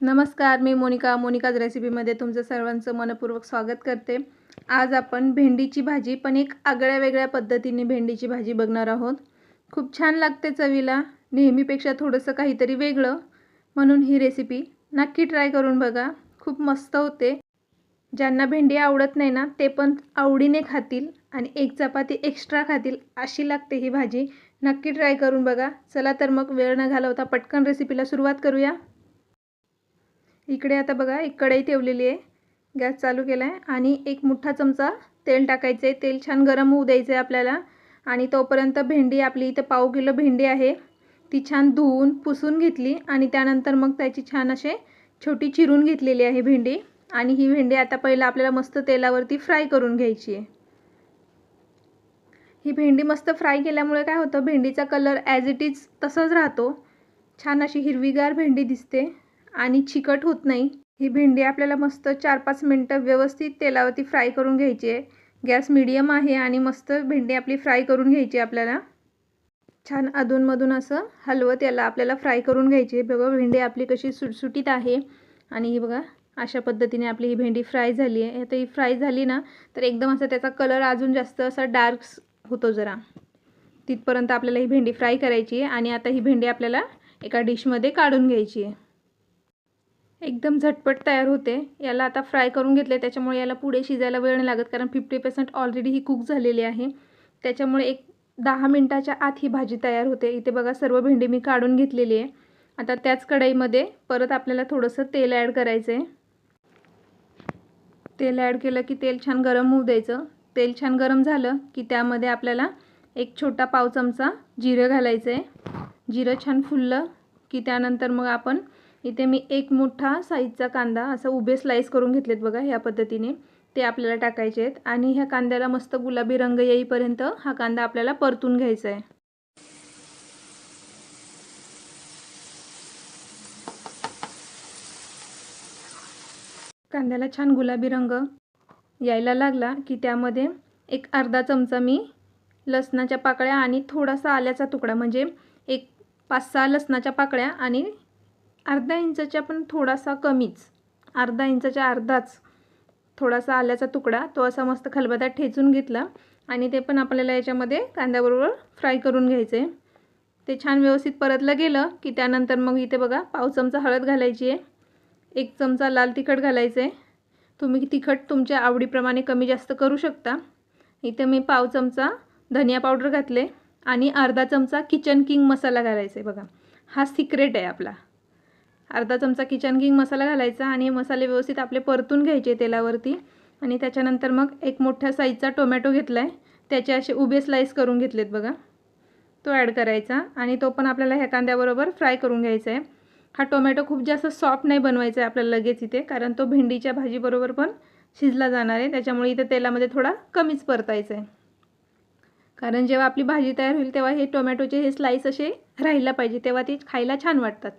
नमस्कार मी मोनिका. मोनिकाज रेसिपीमध्ये तुमचं सर्वांचं मनपूर्वक स्वागत करते. आज आपण भेंडीची भाजी पण एक आगळ्या वेगळ्या पद्धतीने भेंडीची भाजी बघणार आहोत. खूप छान लागते चवीला. नेहमीपेक्षा थोडंसं काहीतरी वेगळं. म्हणून ही रेसिपी नक्की ट्राय करून बघा. खूप मस्त होते. ज्यांना भेंडी आवडत नाही ना ते पण आवडीने खातील आणि एक चपाती एक्स्ट्रा खातील अशी लागते ही भाजी. नक्की ट्राय करून बघा. चला तर मग वेळ न घालवता पटकन रेसिपीला सुरुवात करूया. इकडे आता बघा एक कढई ठेवलेली आहे. गॅस चालू केला आहे आणि एक मोठा चमचा तेल टाकायचं आहे तेल छान गरम होऊ द्यायचं आहे आपल्याला. आणि तोपर्यंत भेंडी आपली इथं पाव किलो भेंडी आहे. ती छान धुवून पुसून घेतली आणि त्यानंतर मग त्याची छान असे छोटी चिरून घेतलेली आहे भेंडी. आणि ही भेंडी आता पहिलं आपल्याला मस्त तेलावरती फ्राय करून घ्यायची आहे. ही भेंडी मस्त फ्राय केल्यामुळे काय होतं भेंडीचा कलर ॲज इट इज तसाच राहतो. छान अशी हिरवीगार भेंडी दिसते. आणि चिकट होत नाही. ही भेंडी आपल्याला मस्त चार पाच मिनटं व्यवस्थित तेलावरती फ्राय करून घ्यायची आहे. गॅस मिडियम आहे आणि मस्त भेंडी आपली फ्राय करून घ्यायची आपल्याला. छान अधूनमधून असं हलवत याला आपल्याला फ्राय करून घ्यायची आहे. बघा भेंडी आपली कशी सुटसुटीत आहे. आणि ही बघा अशा पद्धतीने आपली ही भेंडी फ्राय झाली आहे. आता ही फ्राय झाली ना तर एकदम असा त्याचा कलर अजून जास्त असा डार्क होतो जरा. तिथपर्यंत आपल्याला ही भेंडी फ्राय करायची आहे. आणि आता ही भेंडी आपल्याला एका डिशमध्ये काढून घ्यायची आहे. एकदम झटपट तयार होते. याला आता फ्राय करून घेतले त्याच्यामुळे याला पुढे शिजायला वेळ नाही लागत कारण फिफ्टी पर्सेंट ऑलरेडी ही कुक झालेली आहे. त्याच्यामुळे एक दहा मिनटाच्या आत ही भाजी तयार होते. इथे बघा सर्व भेंडी मी काढून घेतलेली आहे. आता त्याच कढईमध्ये परत आपल्याला थोडंसं तेल ॲड करायचं आहे तेल ॲड केलं की तेल छान गरम होऊ द्यायचं. तेल छान गरम झालं की त्यामध्ये आपल्याला एक छोटा पाव चमचा जिरं घालायचं आहे जिरं छान फुललं की त्यानंतर मग आपण इथे मी एक मोठा साईजचा कांदा असं उभे स्लाईस करून घेतलेत बघा ह्या पद्धतीने. ते आपल्याला टाकायचे आहेत आणि ह्या कांद्याला मस्त गुलाबी रंग येईपर्यंत हा कांदा आपल्याला परतून घ्यायचा आहे. कांद्याला छान गुलाबी रंग यायला लागला की त्यामध्ये एक अर्धा चमचा मी लसणाच्या पाकळ्या आणि थोडासा आल्याचा तुकडा म्हणजे एक पाच सहा लसणाच्या पाकळ्या आणि अर्धा इंचाच्या पण थोडासा कमीच. अर्धा इंचाच्या अर्धाच थोडासा आल्याचा तुकडा तो असा मस्त खलबत्यात ठेचून घेतला आणि ते पण आपल्याला याच्यामध्ये कांद्याबरोबर फ्राय करून घ्यायचं. आहे ते छान व्यवस्थित परतलं गेलं की त्यानंतर मग इथे बघा पाव चमचा हळद घालायची आहे एक चमचा लाल तिखट घालायचं आहे तुम्ही तिखट तुमच्या आवडीप्रमाणे कमी जास्त करू शकता. इथे मी पाव चमचा धनिया पावडर घातले आणि अर्धा चमचा किचन किंग मसाला घालायचा आहे बघा. हा सिक्रेट आहे आपला. अर्धा चमचा किचन किंग मसाला घालायचा आणि मसाले व्यवस्थित आपले परतून घ्यायचे तेलावरती. आणि त्याच्यानंतर मग एक मोठ्या साईजचा टोमॅटो घेतला आहे त्याचे असे उभे स्लाईस करून घेतलेत बघा. तो ॲड करायचा आणि तो पण आपल्याला ह्या कांद्याबरोबर फ्राय करून घ्यायचा आहे हा टोमॅटो खूप जास्त सॉफ्ट नाही बनवायचा आहे आपल्याला लगेच इथे कारण तो भेंडीच्या भाजीबरोबर पण शिजला जाणार आहे त्याच्यामुळे इथे तेलामध्ये थोडा कमीच परतायचा आहे कारण जेव्हा आपली भाजी तयार होईल तेव्हा हे टोमॅटोचे हे स्लाईस असे राहायला पाहिजे तेव्हा ते खायला छान वाटतात.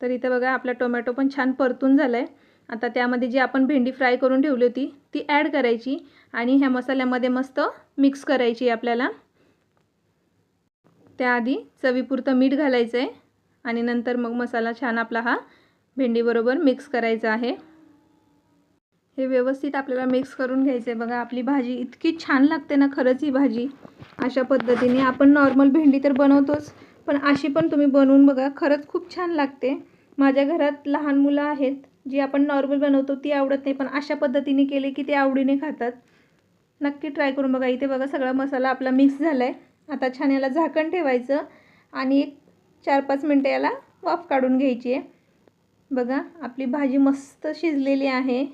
तर इथं बघा आपला टोमॅटो पण छान परतून झाला आहे आता त्यामध्ये जी आपण भेंडी फ्राय करून ठेवली होती ती ॲड करायची आणि ह्या मसाल्यामध्ये मस्त मिक्स करायची आपल्याला. त्याआधी चवीपुरतं मीठ घालायचं आहे आणि नंतर मग मसाला छान आपला हा भेंडीबरोबर मिक्स करायचा आहे. हे व्यवस्थित आपल्याला मिक्स करून घ्यायचं आहे बघा आपली भाजी इतकी छान लागते ना खरंच ही भाजी. अशा पद्धतीने आपण नॉर्मल भेंडी तर बनवतोच पण अशी पण तुम्ही बनवून बघा खरंच खूप छान लागते. माझ्या घरात लहान मुलं आहेत जी आपण नॉर्मल बनवतो ती आवडत नाही पण अशा पद्धतीने केले की ते आवडीने खातात. नक्की ट्राय करून बघा. इथे बघा सगळा मसाला आपला मिक्स झाला आहे आता छान याला झाकण ठेवायचं आणि एक चार पाच मिनटं याला वाफ काढून घ्यायची आहे. बघा आपली भाजी मस्त शिजलेली आहे.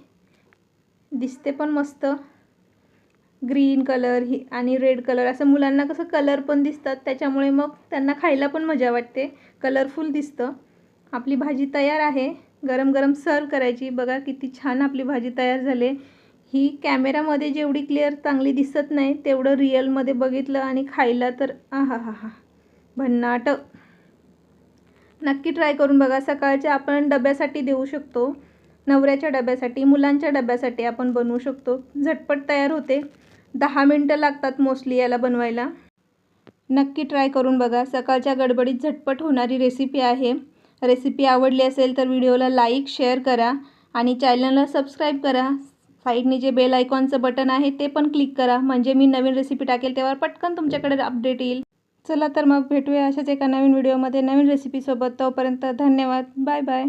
दिसते पण मस्त. ग्रीन कलर ही आणि रेड कलर असं मुलांना कसं कलर पण दिसतात त्याच्यामुळे मग त्यांना खायला पण मजा वाटते. कलरफुल दिसतं. आपली भाजी तयार आहे. गरम गरम सर्व करायची. बघा किती छान आपली भाजी तयार झाली. ही कॅमेरामध्ये जेवढी क्लिअर चांगली दिसत नाही तेवढं रिअलमध्ये बघितलं आणि खायला तर आहा हा हा भन्नाट. नक्की ट्राय करून बघा. सकाळच्या आपण डब्यासाठी देऊ शकतो. नवऱ्याच्या डब्यासाठी मुलांच्या डब्यासाठी आपण बनवू शकतो. झटपट तयार होते. दहा मिनटं लागतात मोस्टली याला बनवायला. नक्की ट्राय करून बघा. सकाळच्या गडबडीत झटपट होणारी रेसिपी आहे. रेसिपी आवडली असेल तर व्हिडिओला लाईक शेअर करा आणि चॅनलला सबस्क्राईब करा. साईडने जे बेल आयकॉनचं बटन आहे ते पण क्लिक करा. म्हणजे मी नवीन रेसिपी टाकेल तेव्हा पटकन तुमच्याकडे अपडेट येईल. चला तर मग भेटूया अशाच एका नवीन व्हिडिओमध्ये नवीन रेसिपीसोबत. तोपर्यंत धन्यवाद. Bye bye.